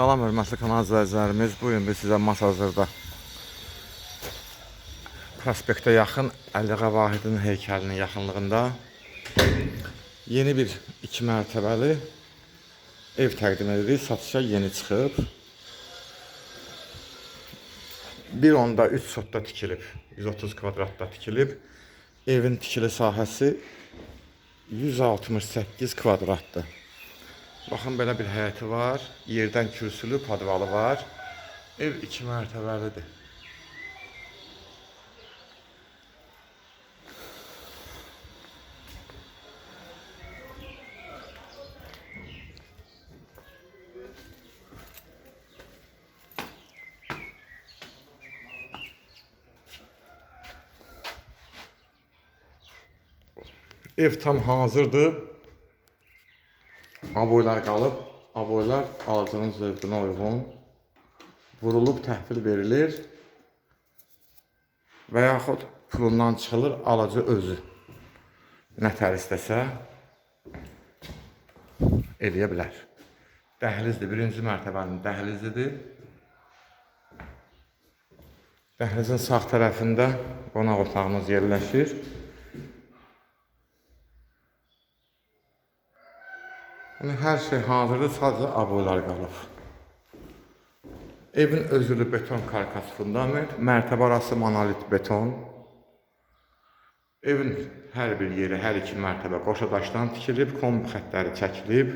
Salam hörmətli kanal izləyicilərimiz. Bu gün biz sizə Masazırda prospektə yaxın Əliğa Vahidin heykəlinin yaxınlığında yeni bir iki mərtəbəli ev təqdim edirik. Satışa yeni çıxıb. 1.3 sotda tikilib. 130 kvadratda tikilib. Evin tikili sahəsi 168 kvadratdır. Baxın belə bir həyəti var. Yerdən kürsülü podvalı var. Ev 2 mərtəbəlidir. Ev tam hazırdır. Aboylar qalıb. Aboylar alıcının zövqünə uyğun vurulub təhvil verilir və yaxud pulundan çıxılır alıcı özü. Nə tər istəsə eləyə bilər. Dəhlizdir, birinci mərtəbənin dəhlizidir. Dəhlizin sağ tərəfində qonaq otağımız yerləşir. Yəni hər şey hazırdır, sadəcə aboylar qalıb. Evin özülü beton karkas fundament, mərtəbə arası monolit beton. Evin hər bir yeri, hər iki mərtəbə qoşa daşdan tikilib, kombi xəttləri çəkilib.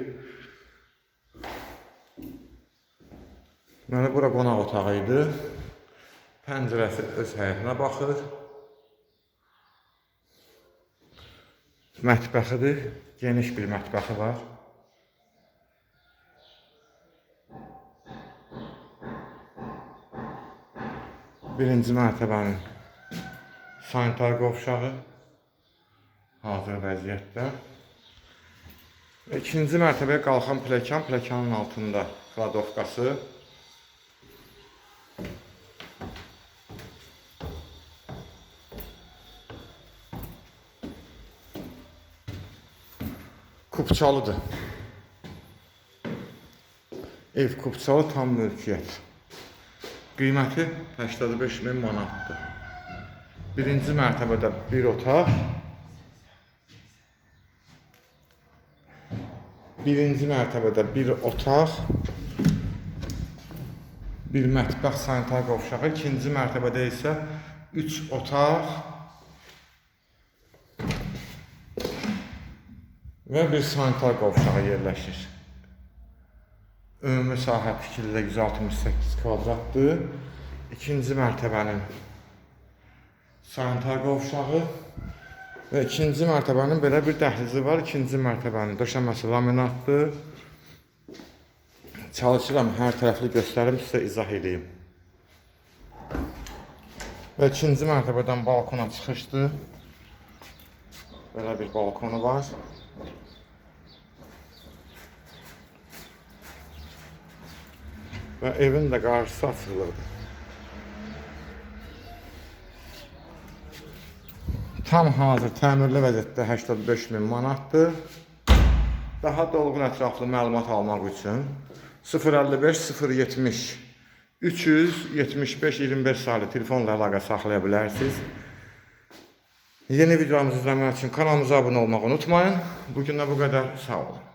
Deməli, bura qonaq otağı idi. Pəncərəsi öz həyətinə baxır. Mətbəxidir, geniş bir mətbəxi var. Birinci mərtəbənin sanitar qovşağı hazır vəziyyətdə. Və ikinci mərtəbəyə qalxan pləkan, pləkanın altında kladovkası. Kupçalıdır. Ev kupçalı tam mülkiyyət. Qiyməti 85 min manatdır. Birinci mərtəbədə bir otaq. Birinci mərtəbədə bir otaq. Bir mətbəx sanitar qovşağı. İkinci mərtəbədə isə 3 otaq. Və bir sanitar qovşağı yerləşir. Ümumi sahə tikilidə 168 kvadratdır. İkinci mərtəbənin sanitar qovşağı və ikinci mərtəbənin belə bir dəhlizi var. İkinci mərtəbənin döşəməsi laminatdır. Çalışıram hər tərəfli göstərim sizə izah edeyim. Və ikinci mərtəbədən balkona çıxışdır. Belə bir balkonu var. Və evin də qarşısı açılırdı. Tam hazır təmirli vəziyyətdə 85 min manatdır. Daha dolğun ətraflı məlumat almaq üçün 055 070 375 25 saylı telefonla əlaqə saxlaya bilərsiniz. Yeni videolarımızı izləmək üçün kanalımıza abunə olmağı unutmayın. Bugün də bu qədər. Sağ olun.